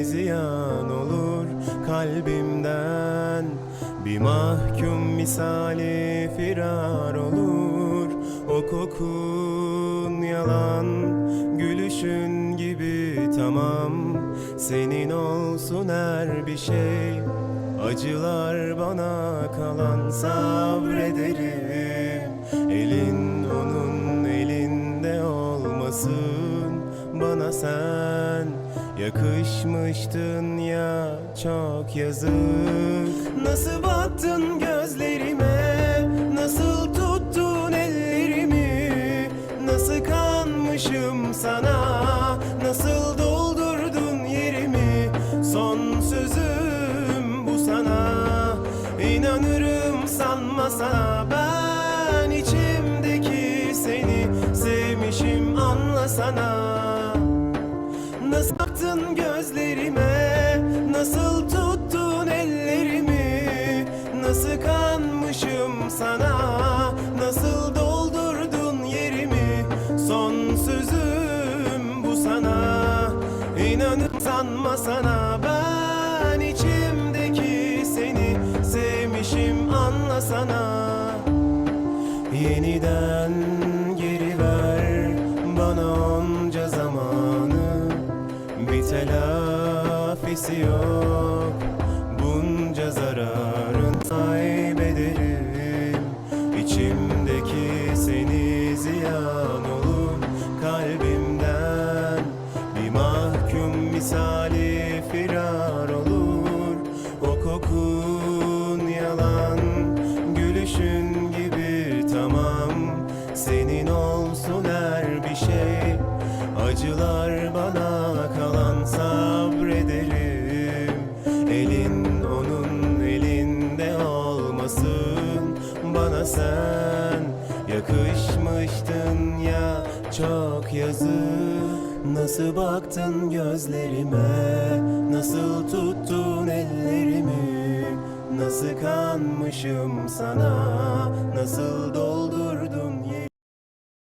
ziyan olur kalbimden. Bir mahkum misali firar olur. O kokun yalan Gülüşün gibi tamam. Senin olsun her bir şey. Acılar bana kalan sabrederim Bana sen. Yakışmıştın ya çok yazık. Nasıl baktın gözlerime? Nasıl tuttun ellerimi? Nasıl kanmışım sana? Nasıl doldurdun yerimi? Son sözüm bu sana. İnanırım sanma sana. Ben içimdeki seni Sevmişim anlasana baktın gözlerime? Nasıl tuttun ellerimi? Nasıl kanmışım sana? Nasıl doldurdun yerimi? Son sözüm bu sana. İnanıp sanma sana. Ben içimdeki seni Sevmişim anlasana. Yeniden telafisi yok. Bunca zararın kaybederim İçimdeki seni ziyan olur kalbimden. Bir mahkum misali firar olur. O kokun yalan Gülüşün gibi tamam. Senin olsun her bir şey. Acılar bana Sen yakışmıştın ya çok yazık Nasıl baktın gözlerime? Nasıl tuttun ellerimi? Nasıl kanmışım sana? Nasıl doldurdun